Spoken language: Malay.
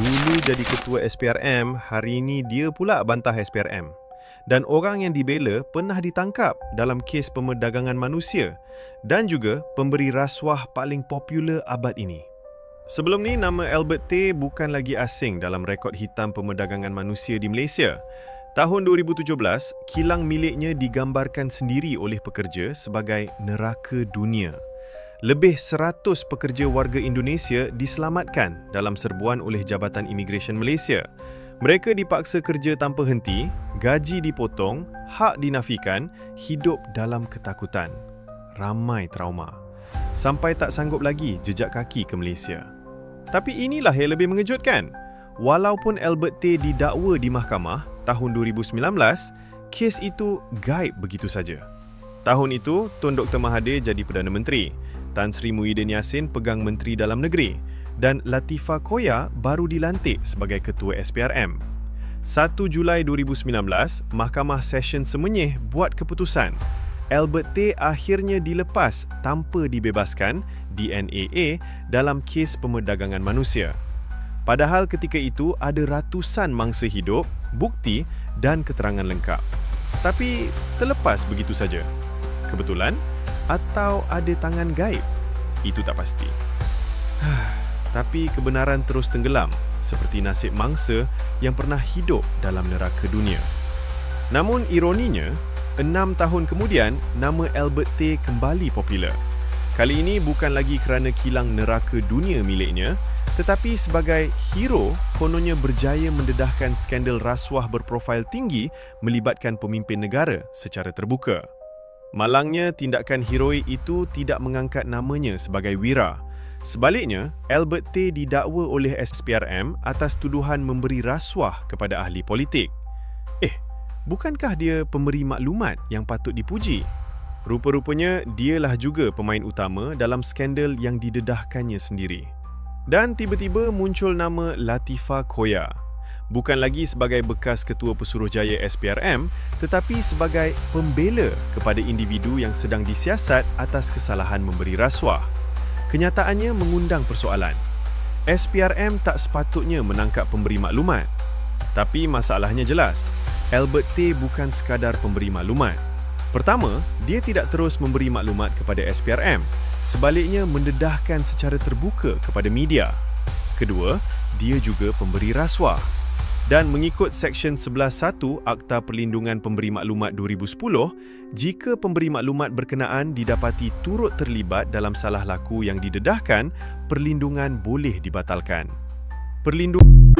Dulu jadi ketua SPRM, hari ini dia pula bantah SPRM. Dan orang yang dibela pernah ditangkap dalam kes pemerdagangan manusia dan juga pemberi rasuah paling popular abad ini. Sebelum ni, nama Albert Tay bukan lagi asing dalam rekod hitam pemerdagangan manusia di Malaysia. Tahun 2017, kilang miliknya digambarkan sendiri oleh pekerja sebagai neraka dunia lebih 100 pekerja warga Indonesia diselamatkan dalam serbuan oleh Jabatan Imigresen Malaysia. Mereka dipaksa kerja tanpa henti, gaji dipotong, hak dinafikan, hidup dalam ketakutan. Ramai trauma. Sampai tak sanggup lagi jejak kaki ke Malaysia. Tapi inilah yang lebih mengejutkan. Walaupun Albert Tay didakwa di mahkamah tahun 2019, kes itu gaib begitu saja. Tahun itu, Tun Dr. Mahathir jadi Perdana Menteri. Tan Sri Muhyiddin Yassin pegang Menteri Dalam Negeri dan Latifa Koya baru dilantik sebagai Ketua SPRM. 1 Julai 2019, Mahkamah Session Semenyih buat keputusan Albert Tay akhirnya dilepas tanpa dibebaskan DNAA dalam kes pemerdagangan manusia. Padahal ketika itu ada ratusan mangsa hidup, bukti dan keterangan lengkap. Tapi terlepas begitu saja. Kebetulan, atau ada tangan gaib? Itu tak pasti. Tapi kebenaran terus tenggelam seperti nasib mangsa yang pernah hidup dalam neraka dunia. Namun ironinya, enam tahun kemudian, nama Albert Tay kembali popular. Kali ini bukan lagi kerana kilang neraka dunia miliknya, tetapi sebagai hero kononnya berjaya mendedahkan skandal rasuah berprofil tinggi melibatkan pemimpin negara secara terbuka. Malangnya, tindakan heroik itu tidak mengangkat namanya sebagai wira. Sebaliknya, Albert Tay didakwa oleh SPRM atas tuduhan memberi rasuah kepada ahli politik. Eh, bukankah dia pemberi maklumat yang patut dipuji? Rupa-rupanya, dialah juga pemain utama dalam skandal yang didedahkannya sendiri. Dan tiba-tiba muncul nama Latifa Koya bukan lagi sebagai bekas ketua pesuruhjaya SPRM tetapi sebagai pembela kepada individu yang sedang disiasat atas kesalahan memberi rasuah. Kenyataannya mengundang persoalan. SPRM tak sepatutnya menangkap pemberi maklumat. Tapi masalahnya jelas. Albert Tay bukan sekadar pemberi maklumat. Pertama, dia tidak terus memberi maklumat kepada SPRM. Sebaliknya mendedahkan secara terbuka kepada media. Kedua, dia juga pemberi rasuah dan mengikut Seksyen 11.1 Akta Perlindungan Pemberi Maklumat 2010, jika pemberi maklumat berkenaan didapati turut terlibat dalam salah laku yang didedahkan, perlindungan boleh dibatalkan. Perlindungan